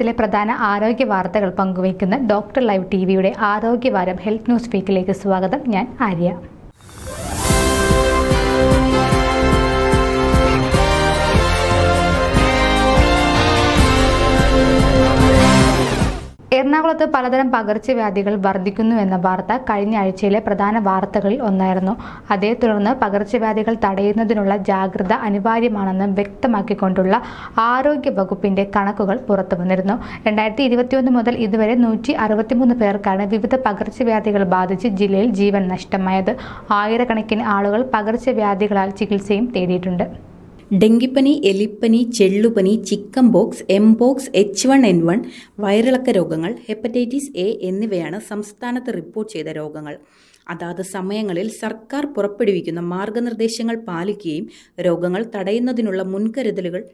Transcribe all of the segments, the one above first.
വാരത്തിലെ പ്രധാന ആരോഗ്യ വാർത്തകൾ പങ്കുവയ്ക്കുന്ന ഡോക്ടർ ലൈവ് ടി വിയുടെ ആരോഗ്യവാരം ഹെൽത്ത് ന്യൂസ് വീക്കിലേക്ക് സ്വാഗതം. ഞാൻ ആര്യ. എറണാകുളത്ത് പലതരം പകർച്ചവ്യാധികൾ വർദ്ധിക്കുന്നു എന്ന വാർത്ത കഴിഞ്ഞ ആഴ്ചയിലെ പ്രധാന വാർത്തകളിൽ ഒന്നായിരുന്നു. അതേ തുടർന്ന് പകർച്ചവ്യാധികൾ തടയുന്നതിനുള്ള ജാഗ്രത അനിവാര്യമാണെന്ന് വ്യക്തമാക്കിക്കൊണ്ടുള്ള ആരോഗ്യ വകുപ്പിന്റെ കണക്കുകൾ പുറത്തു വന്നിരുന്നു. രണ്ടായിരത്തി ഇരുപത്തിയൊന്ന് മുതൽ ഇതുവരെ നൂറ്റി അറുപത്തിമൂന്ന് പേർക്കാണ് വിവിധ പകർച്ചവ്യാധികൾ ബാധിച്ച് ജില്ലയിൽ ജീവൻ നഷ്ടമായത്. ആയിരക്കണക്കിന് ആളുകൾ പകർച്ചവ്യാധികളാൽ ചികിത്സയും തേടിയിട്ടുണ്ട്. ഡെങ്കിപ്പനി എലിപ്പനി ചെള്ളുപനി chickenpox mpox H one N one വയറിളക്ക രോഗങ്ങൾ ഹെപ്പറ്റൈറ്റിസ് എ എന്നിവയാണ് സംസ്ഥാനത്ത് റിപ്പോർട്ട് ചെയ്ത രോഗങ്ങൾ. അതാത് സമയങ്ങളിൽ സർക്കാർ പുറപ്പെടുവിക്കുന്ന മാർഗനിർദ്ദേശങ്ങൾ പാലിക്കുകയും രോഗങ്ങൾ തടയുന്നതിനുള്ള മുൻകരുതലുകൾ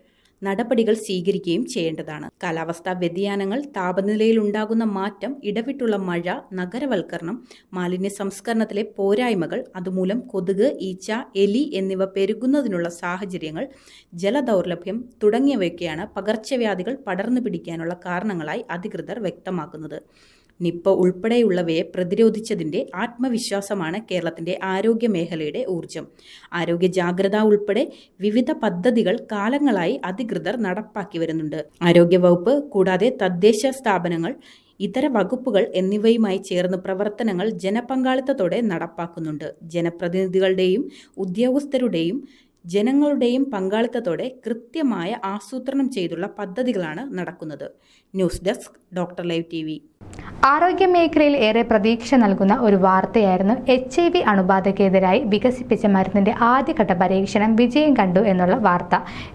നടപടികൾ സ്വീകരിക്കുകയും ചെയ്യേണ്ടതാണ്. കാലാവസ്ഥാ വ്യതിയാനങ്ങൾ താപനിലയിൽ ഉണ്ടാകുന്ന മാറ്റം ഇടവിട്ടുള്ള മഴ നഗരവൽക്കരണം മാലിന്യ സംസ്കരണത്തിലെ പോരായ്മകൾ അതുമൂലം കൊതുക് ഈച്ച എലി എന്നിവ പെരുകുന്നതിനുള്ള സാഹചര്യങ്ങൾ ജലദൗർലഭ്യം തുടങ്ങിയവയൊക്കെയാണ് പകർച്ചവ്യാധികൾ പടർന്നു പിടിക്കാനുള്ള കാരണങ്ങളായി അധികൃതർ വ്യക്തമാക്കുന്നത്. നിപ്പ ഉൾപ്പെടെയുള്ളവയെ പ്രതിരോധിച്ചതിന്റെ ആത്മവിശ്വാസമാണ് കേരളത്തിന്റെ ആരോഗ്യ മേഖലയുടെ ഊർജം ആരോഗ്യ ജാഗ്രത ഉൾപ്പെടെ വിവിധ പദ്ധതികൾ കാലങ്ങളായി അധികൃതർ നടപ്പാക്കി വരുന്നുണ്ട്. ആരോഗ്യവകുപ്പ് കൂടാതെ തദ്ദേശ സ്ഥാപനങ്ങൾ ഇതര വകുപ്പുകൾ എന്നിവയുമായി ചേർന്ന് പ്രവർത്തനങ്ങൾ ജനപങ്കാളിത്തത്തോടെ നടപ്പാക്കുന്നുണ്ട്. ജനപ്രതിനിധികളുടെയും ഉദ്യോഗസ്ഥരുടെയും ജനങ്ങളുടെയും പങ്കാളിത്തത്തോടെ കൃത്യമായ ആസൂത്രണം ചെയ്തുള്ള പദ്ധതികളാണ് നടക്കുന്നത്. News desk doctor live T V ആരോഗ്യ മേഖലയിൽ ഏറെ പ്രതീക്ഷ നൽകുന്ന ഒരു വാർത്തയായിരുന്നു എച്ച് ഐ വി അണുബാധയ്ക്കെതിരായി വികസിപ്പിച്ച മരുന്നിന്റെ ആദ്യഘട്ട പരീക്ഷണം വിജയം കണ്ടു എന്നുള്ള വാർത്ത.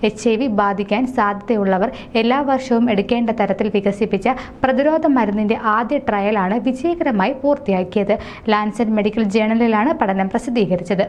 എച്ച് ഐ വി ബാധിക്കാൻ സാധ്യതയുള്ളവർ എല്ലാ വർഷവും എടുക്കേണ്ട തരത്തിൽ വികസിപ്പിച്ച പ്രതിരോധ മരുന്നിന്റെ ആദ്യ ട്രയലാണ് വിജയകരമായി പൂർത്തിയാക്കിയത്. ലാൻസെറ്റ് മെഡിക്കൽ ജേണലിലാണ് പഠനം പ്രസിദ്ധീകരിച്ചത്.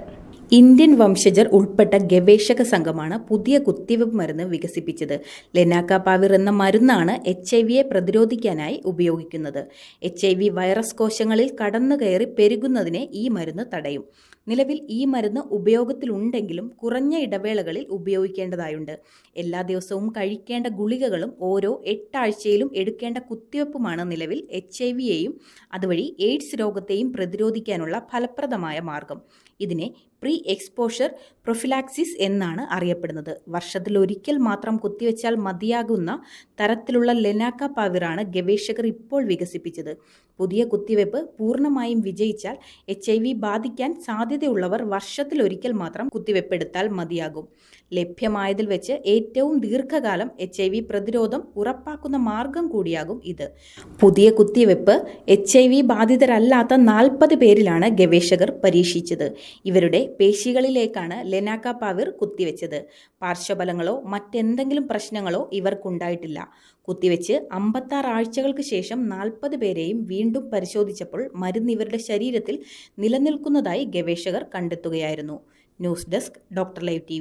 ഇന്ത്യൻ വംശജർ ഉൾപ്പെട്ട ഗവേഷക സംഘമാണ് പുതിയ കുത്തിവയ്പ് മരുന്ന് വികസിപ്പിച്ചത്. ലെനാക്കാപാവിർ എന്ന മരുന്നാണ് എച്ച് ഐ വിയെ പ്രതിരോധിക്കാനായി ഉപയോഗിക്കുന്നത്. എച്ച് ഐ വി വൈറസ് കോശങ്ങളിൽ കടന്നു കയറി പെരുകുന്നതിനെ ഈ മരുന്ന് തടയും. നിലവിൽ ഈ മരുന്ന് ഉപയോഗത്തിലുണ്ടെങ്കിലും കുറഞ്ഞ ഇടവേളകളിൽ ഉപയോഗിക്കേണ്ടതായുണ്ട്. എല്ലാ ദിവസവും കഴിക്കേണ്ട ഗുളികകളും ഓരോ എട്ടാഴ്ചയിലും എടുക്കേണ്ട കുത്തിവയ്പ്പുമാണ് നിലവിൽ എച്ച് ഐ വിയെയും അതുവഴി എയ്ഡ്സ് രോഗത്തെയും പ്രതിരോധിക്കാനുള്ള ഫലപ്രദമായ മാർഗം. ഇതിനെ പ്രീ എക്സ്പോഷർ പ്രൊഫിലാക്സിസ് എന്നാണ് അറിയപ്പെടുന്നത്. വർഷത്തിൽ ഒരിക്കൽ മാത്രം കുത്തിവെച്ചാൽ മതിയാകുന്ന തരത്തിലുള്ള ലെനാക്ക പാവിറാണ് ഗവേഷകർ ഇപ്പോൾ വികസിപ്പിച്ചത്. പുതിയ കുത്തിവയ്പ് പൂർണമായും വിജയിച്ചാൽ എച്ച് ഐ വി ബാധിക്കാൻ സാധ്യതയുള്ളവർ വർഷത്തിലൊരിക്കൽ മാത്രം കുത്തിവെപ്പെടുത്താൽ മതിയാകും. ലഭ്യമായതിൽ വെച്ച് ഏറ്റവും ദീർഘകാലം എച്ച് ഐ വി പ്രതിരോധം ഉറപ്പാക്കുന്ന മാർഗം കൂടിയാകും ഇത്. പുതിയ കുത്തിവയ്പ് എച്ച് ഐ വി ബാധിതരല്ലാത്ത നാൽപ്പത് പേരിലാണ് ഗവേഷകർ പരീക്ഷിച്ചത്. ഇവരുടെ പേശികളിലേക്കാണ് ലെനാക്ക പാവിർ കുത്തിവെച്ചത്. പാർശ്വഫലങ്ങളോ മറ്റെന്തെങ്കിലും പ്രശ്നങ്ങളോ ഇവർക്കുണ്ടായിട്ടില്ല. കുത്തിവെച്ച് അമ്പത്താറ് ആഴ്ചകൾക്ക് ശേഷം നാൽപ്പത് പേരെയും വീണ്ടും പരിശോധിച്ചപ്പോൾ മരുന്ന് ഇവരുടെ ശരീരത്തിൽ നിലനിൽക്കുന്നതായി ഗവേഷകർ കണ്ടെത്തുകയായിരുന്നു. News desk doctor live T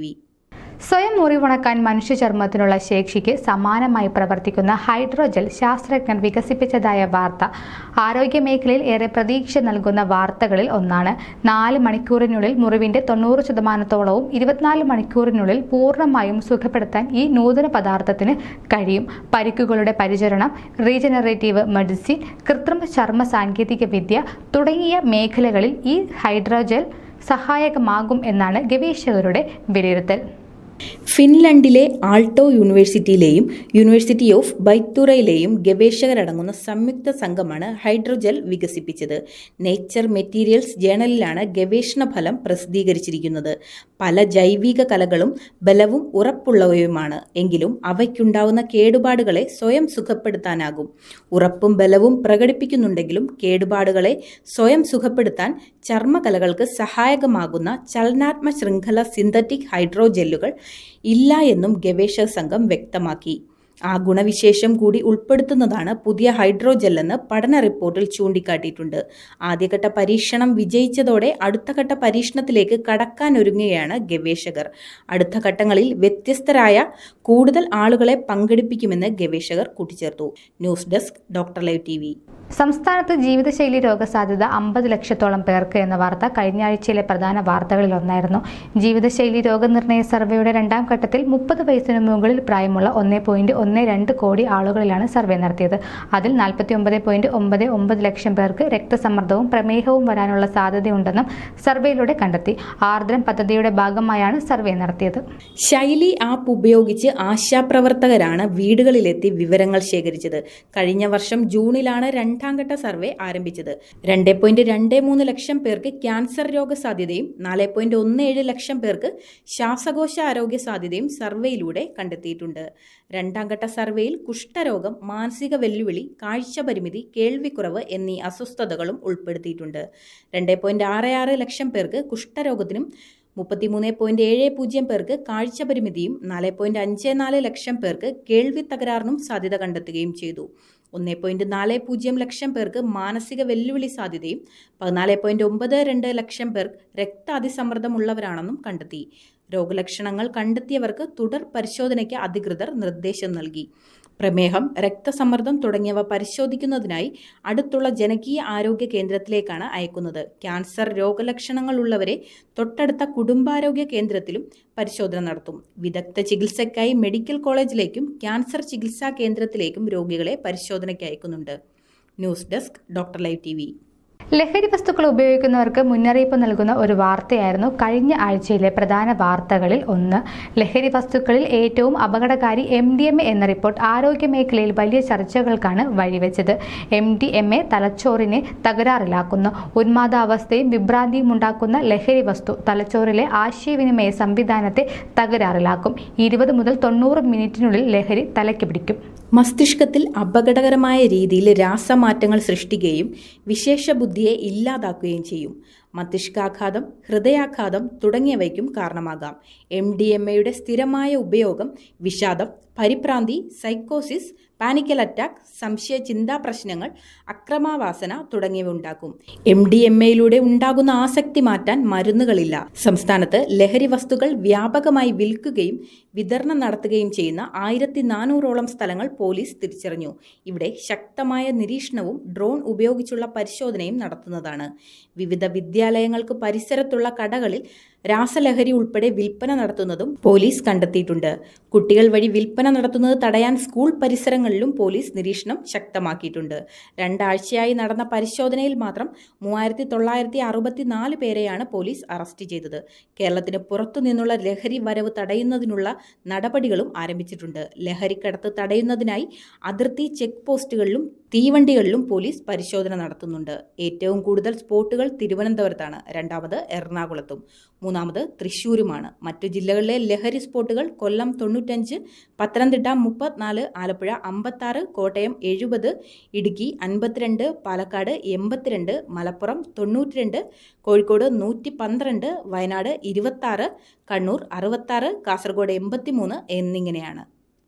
സ്വയം മുറിവുണക്കാൻ മനുഷ്യ ചർമ്മത്തിനുള്ള ശേഷിക്ക് സമാനമായി പ്രവർത്തിക്കുന്ന ഹൈഡ്രോജൽ ശാസ്ത്രജ്ഞർ വികസിപ്പിച്ചതായ വാർത്ത. ആരോഗ്യമേഖലയിൽ ഏറെ പ്രതീക്ഷ നൽകുന്ന വാർത്തകളിൽ ഒന്നാണ്. നാല് മണിക്കൂറിനുള്ളിൽ മുറിവിന്റെ തൊണ്ണൂറ് ശതമാനത്തോളവും ഇരുപത്തിനാല് മണിക്കൂറിനുള്ളിൽ പൂർണമായും സുഖപ്പെടുത്താൻ ഈ നൂതന പദാർത്ഥത്തിന് കഴിയും. പരിക്കുകളുടെ പരിചരണം റീജനറേറ്റീവ് മെഡിസിൻ കൃത്രിമ ചർമ്മ സാങ്കേതിക വിദ്യ തുടങ്ങിയ മേഖലകളിൽ ഈ ഹൈഡ്രോജൽ സഹായകമാകും എന്നാണ് ഗവേഷകരുടെ വിലയിരുത്തൽ. ഫിൻലൻഡിലെ ആൾട്ടോ യൂണിവേഴ്സിറ്റിയിലെയും യൂണിവേഴ്സിറ്റി ഓഫ് ബൈത്തുറയിലെയും ഗവേഷകരടങ്ങുന്ന സംയുക്ത സംഘമാണ് ഹൈഡ്രോജൽ വികസിപ്പിച്ചത്. നേച്ചർ മെറ്റീരിയൽസ് ജേണലിലാണ് ഗവേഷണ ഫലം പ്രസിദ്ധീകരിച്ചിരിക്കുന്നത്. പല ജൈവിക കലകളും ബലവും ഉറപ്പുള്ളവയുമാണ്. എങ്കിലും അവയ്ക്കുണ്ടാവുന്ന കേടുപാടുകളെ സ്വയം സുഖപ്പെടുത്താനാകും. ഉറപ്പും ബലവും പ്രകടിപ്പിക്കുന്നുണ്ടെങ്കിലും കേടുപാടുകളെ സ്വയം സുഖപ്പെടുത്താൻ ചർമ്മകലകൾക്ക് സഹായകമാകുന്ന ചലനാത്മ ശൃംഖല സിന്തറ്റിക് ഹൈഡ്രോജെല്ലുകൾ ഇല്ല എന്നും ഗവേഷക സംഘം വ്യക്തമാക്കി. ആ ഗുണവിശേഷം കൂടി ഉൾപ്പെടുത്തുന്നതാണ് പുതിയ ഹൈഡ്രോജെല്ലെന്ന് പഠന റിപ്പോർട്ടിൽ ചൂണ്ടിക്കാട്ടിയിട്ടുണ്ട്. ആദ്യഘട്ട പരീക്ഷണം വിജയിച്ചതോടെ അടുത്ത ഘട്ട പരീക്ഷണത്തിലേക്ക് കടക്കാനൊരുങ്ങുകയാണ് ഗവേഷകർ. അടുത്ത ഘട്ടങ്ങളിൽ വ്യത്യസ്തരായ കൂടുതൽ ആളുകളെ പങ്കെടുപ്പിക്കുമെന്ന് ഗവേഷകർ കൂട്ടിച്ചേർത്തു. News desk doctor live T V. സംസ്ഥാനത്ത് ജീവിതശൈലി രോഗസാധ്യത അമ്പത് ലക്ഷത്തോളം പേർക്ക് എന്ന വാർത്ത കഴിഞ്ഞ ആഴ്ചയിലെ പ്രധാന വാർത്തകളിൽ ഒന്നായിരുന്നു. ജീവിതശൈലി രോഗനിർണയ സർവേയുടെ രണ്ടാം ഘട്ടത്തിൽ മുപ്പത് വയസ്സിന് മുകളിൽ പ്രായമുള്ള ഒന്നേ പോയിന്റ് ഒന്ന് രണ്ട് കോടി ആളുകളിലാണ് സർവേ നടത്തിയത്. അതിൽ നാൽപ്പത്തി ഒമ്പത് പോയിന്റ് ഒമ്പത് ഒമ്പത് ലക്ഷം പേർക്ക് രക്തസമ്മർദ്ദവും പ്രമേഹവും വരാനുള്ള സാധ്യതയുണ്ടെന്നും സർവേയിലൂടെ കണ്ടെത്തി. ആർദ്രം പദ്ധതിയുടെ ഭാഗമായാണ് സർവേ നടത്തിയത്. ശൈലി ആപ്പ് ഉപയോഗിച്ച് ആശാപ്രവർത്തകരാണ് വീടുകളിലെത്തി വിവരങ്ങൾ ശേഖരിച്ചത്. കഴിഞ്ഞ വർഷം ജൂണിലാണ് രണ്ടാം ഘട്ട സർവേ ആരംഭിച്ചത്. രണ്ട് പോയിന്റ് രണ്ട് മൂന്ന് ലക്ഷം പേർക്ക് ക്യാൻസർ രോഗസാധ്യതയും നാല് പോയിന്റ് ഒന്ന് ഏഴ് ലക്ഷം പേർക്ക് ശ്വാസകോശ ആരോഗ്യ സാധ്യതയും സർവേയിലൂടെ കണ്ടെത്തിയിട്ടുണ്ട്. രണ്ടാം ഘട്ട സർവേയിൽ കുഷ്ഠരോഗം മാനസിക വെല്ലുവിളി കാഴ്ച പരിമിതി കേൾവിക്കുറവ് എന്നീ അസ്വസ്ഥതകളും ഉൾപ്പെടുത്തിയിട്ടുണ്ട്. രണ്ട് പോയിന്റ് ആറ് ആറ് ലക്ഷം പേർക്ക് കുഷ്ഠരോഗത്തിനും മുപ്പത്തിമൂന്ന് പോയിന്റ് ഏഴ് പൂജ്യം പേർക്ക് കാഴ്ച പരിമിതിയും നാല് പോയിന്റ് അഞ്ച് നാല് ലക്ഷം പേർക്ക് കേൾവി തകരാറിനും സാധ്യത കണ്ടെത്തുകയും ചെയ്തു. ഒന്ന് പോയിന്റ് നാല് പൂജ്യം ലക്ഷം പേർക്ക് മാനസിക വെല്ലുവിളി സാധ്യതയും പതിനാല് പോയിന്റ് ഒമ്പത് രണ്ട് ലക്ഷം പേർ രക്താതിസമ്മർദ്ദമുള്ളവരാണെന്നും കണ്ടെത്തി. രോഗലക്ഷണങ്ങൾ കണ്ടെത്തിയവർക്ക് തുടർ പരിശോധനയ്ക്ക് അധികൃതർ നിർദ്ദേശം നൽകി. പ്രമേഹം രക്തസമ്മർദ്ദം തുടങ്ങിയവ പരിശോധിക്കുന്നതിനായി അടുത്തുള്ള ജനകീയ ആരോഗ്യ കേന്ദ്രത്തിലേക്കാണ് അയക്കുന്നത്. ക്യാൻസർ രോഗലക്ഷണങ്ങളുള്ളവരെ തൊട്ടടുത്ത കുടുംബാരോഗ്യ കേന്ദ്രത്തിലും പരിശോധന നടത്തും. വിദഗ്ധ ചികിത്സയ്ക്കായി മെഡിക്കൽ കോളേജിലേക്കും ക്യാൻസർ ചികിത്സാ കേന്ദ്രത്തിലേക്കും രോഗികളെ പരിശോധനയ്ക്ക് അയക്കുന്നുണ്ട്. News desk doctor live T ലഹരി വസ്തുക്കൾ ഉപയോഗിക്കുന്നവർക്ക് മുന്നറിയിപ്പ് നൽകുന്ന ഒരു വാർത്തയായിരുന്നു കഴിഞ്ഞ ആഴ്ചയിലെ പ്രധാന വാർത്തകളിൽ ഒന്ന്. ലഹരി വസ്തുക്കളിൽ ഏറ്റവും അപകടകാരി എം ഡി എം എ എന്ന റിപ്പോർട്ട് ആരോഗ്യ മേഖലയിൽ വലിയ ചർച്ചകൾക്കാണ് വഴിവെച്ചത്. എം ഡി എം എ തലച്ചോറിനെ തകരാറിലാക്കുന്നു. ഉന്മാദാവസ്ഥയും വിഭ്രാന്തിയും ഉണ്ടാക്കുന്ന ലഹരി വസ്തു തലച്ചോറിലെ ആശയവിനിമയ സംവിധാനത്തെ തകരാറിലാക്കും. ഇരുപത് മുതൽ തൊണ്ണൂറ് മിനിറ്റിനുള്ളിൽ ലഹരി തലയ്ക്ക് പിടിക്കും. മസ്തിഷ്കത്തിൽ അപകടകരമായ രീതിയിൽ രാസമാറ്റങ്ങൾ സൃഷ്ടിക്കുകയും വിശേഷ ബുദ്ധിയെ ഇല്ലാതാക്കുകയും ചെയ്യും. മസ്തിഷ്കാഘാതം ഹൃദയാഘാതം തുടങ്ങിയവയ്ക്കും കാരണമാകാം. എം ഡി എം എയുടെ സ്ഥിരമായ ഉപയോഗം വിഷാദം പരിഭ്രാന്തി സൈക്കോസിസ് പാനിക്കൽ അറ്റാക്ക് സംശയ ചിന്താ പ്രശ്നങ്ങൾ അക്രമാവാസന തുടങ്ങിയവ ഉണ്ടാക്കും. എം ഡി എം എയിലൂടെ ഉണ്ടാകുന്ന ആസക്തി മാറ്റാൻ മരുന്നുകളില്ല. സംസ്ഥാനത്ത് ലഹരി വസ്തുക്കൾ വ്യാപകമായി വിൽക്കുകയും വിതരണം നടത്തുകയും ചെയ്യുന്ന ആയിരത്തി നാനൂറോളം സ്ഥലങ്ങൾ പോലീസ് തിരിച്ചറിഞ്ഞു. ഇവിടെ ശക്തമായ നിരീക്ഷണവും ഡ്രോൺ ഉപയോഗിച്ചുള്ള പരിശോധനയും നടത്തുന്നതാണ്. വിവിധ വിദ്യാലയങ്ങൾക്ക് പരിസരത്തുള്ള കടകളിൽ രാസലഹരി ഉൾപ്പെടെ വിൽപ്പന നടത്തുന്നതും പോലീസ് കണ്ടെത്തിയിട്ടുണ്ട്. കുട്ടികൾ വഴി വിൽപ്പന നടത്തുന്നത് തടയാൻ സ്കൂൾ പരിസരങ്ങളിലും പോലീസ് നിരീക്ഷണം ശക്തമാക്കിയിട്ടുണ്ട്. രണ്ടാഴ്ചയായി നടന്ന പരിശോധനയിൽ മാത്രം മൂവായിരത്തി തൊള്ളായിരത്തി അറുപത്തിനാല് പേരെയാണ് പോലീസ് അറസ്റ്റ് ചെയ്തത്. കേരളത്തിന് പുറത്തു നിന്നുള്ള ലഹരി വരവ് തടയുന്നതിനുള്ള നടപടികളും ആരംഭിച്ചിട്ടുണ്ട്. ലഹരിക്കടത്ത് തടയുന്നതിനായി അതിർത്തി ചെക്ക് പോസ്റ്റുകളിലും തീവണ്ടികളിലും പോലീസ് പരിശോധന നടത്തുന്നുണ്ട്. ഏറ്റവും കൂടുതൽ സ്പോട്ടുകൾ തിരുവനന്തപുരത്താണ്. രണ്ടാമത് എറണാകുളത്തും. മൂന്നാമത് തൃശ്ശൂരുമാണ്. മറ്റു ജില്ലകളിലെ ലഹരി സ്പോട്ടുകൾ കൊല്ലം തൊണ്ണൂറ്റഞ്ച് പത്തനംതിട്ട മുപ്പത്തിനാല് ആലപ്പുഴ അമ്പത്താറ് കോട്ടയം എഴുപത് ഇടുക്കി അൻപത്തിരണ്ട് പാലക്കാട് എൺപത്തിരണ്ട് മലപ്പുറം തൊണ്ണൂറ്റിരണ്ട് കോഴിക്കോട് നൂറ്റി പന്ത്രണ്ട് വയനാട് ഇരുപത്താറ് കണ്ണൂർ അറുപത്താറ് കാസർഗോഡ് എൺപത്തിമൂന്ന് എന്നിങ്ങനെയാണ്.